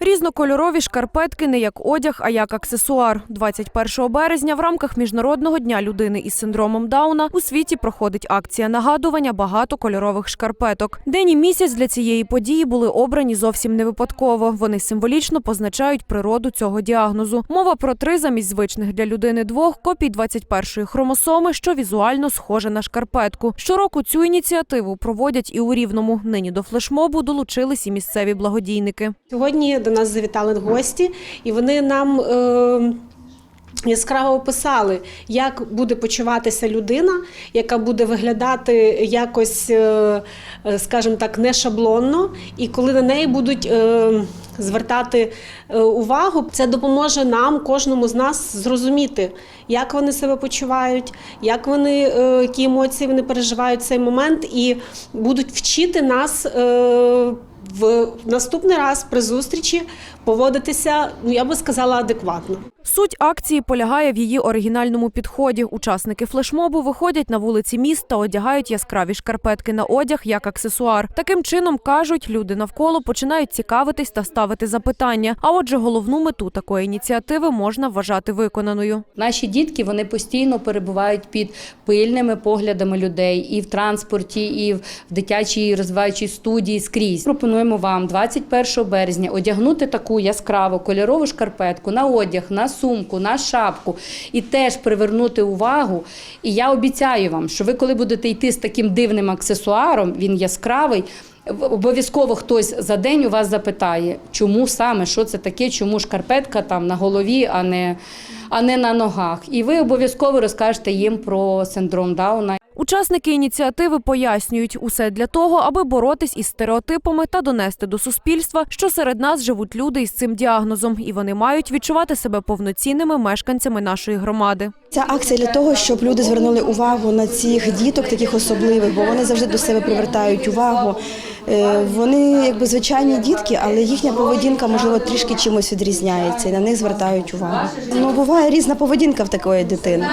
Різнокольорові шкарпетки не як одяг, а як аксесуар. 21 березня в рамках Міжнародного дня людини із синдромом Дауна у світі проходить акція нагадування багатокольорових шкарпеток. День і місяць для цієї події були обрані зовсім не випадково. Вони символічно позначають природу цього діагнозу. Мова про три замість звичних для людини двох копій 21-ї хромосоми, що візуально схоже на шкарпетку. Щороку цю ініціативу проводять і у Рівному. Нині до флешмобу долучились і місцеві благодійники. Сьогодні до нас завітали гості, і вони нам е, яскраво описали, як буде почуватися людина, яка буде виглядати якось, е, е, скажімо так, не шаблонно, і коли на неї будуть. Е, Звертати е, увагу, це допоможе нам, кожному з нас, зрозуміти, як вони себе почувають, як вони, е, які емоції вони переживають в цей момент, і будуть вчити нас в наступний раз при зустрічі поводитися, ну я би сказала, адекватно. Суть акції полягає в її оригінальному підході. Учасники флешмобу виходять на вулиці міста, одягають яскраві шкарпетки на одяг як аксесуар. Таким чином кажуть, люди навколо починають цікавитись та ставити запитання. А отже, головну мету такої ініціативи можна вважати виконаною. Наші дітки вони постійно перебувають під пильними поглядами людей і в транспорті, і в дитячій розвиваючій студії скрізь. Пропонуємо вам 21 березня одягнути таку яскраву кольорову шкарпетку на одяг, на сумку, на шапку і теж привернути увагу. І я обіцяю вам, що ви, коли будете йти з таким дивним аксесуаром, він яскравий. Обов'язково хтось за день у вас запитає, чому саме, що це таке, чому шкарпетка там на голові, а не, а не на ногах. І ви обов'язково розкажете їм про синдром Дауна. Учасники ініціативи пояснюють усе для того, аби боротись із стереотипами та донести до суспільства, що серед нас живуть люди із цим діагнозом, і вони мають відчувати себе повноцінними мешканцями нашої громади. Ця акція для того, щоб люди звернули увагу на цих діток, таких особливих, бо вони завжди до себе привертають увагу. Е, Вони якби звичайні дітки, але їхня поведінка можливо трішки чимось відрізняється, і на них звертають увагу. Ну буває різна поведінка в такої дитини.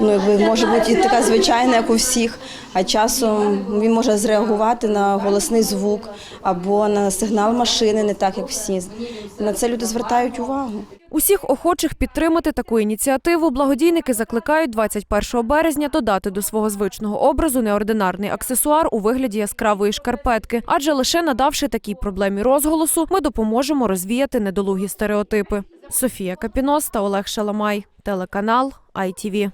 Ну якби може бути і така звичайна, як у всіх, а часом він може зреагувати на голосний звук або на сигнал машини, не так як всі. На це люди звертають увагу. Усіх охочих підтримати таку ініціативу благодійники закликають 21 березня додати до свого звичного образу неординарний аксесуар у вигляді яскравої шкарпетки. Адже лише надавши такій проблемі розголосу, ми допоможемо розвіяти недолугі стереотипи. Софія Капінос та Олег Шаламай, телеканал ITV.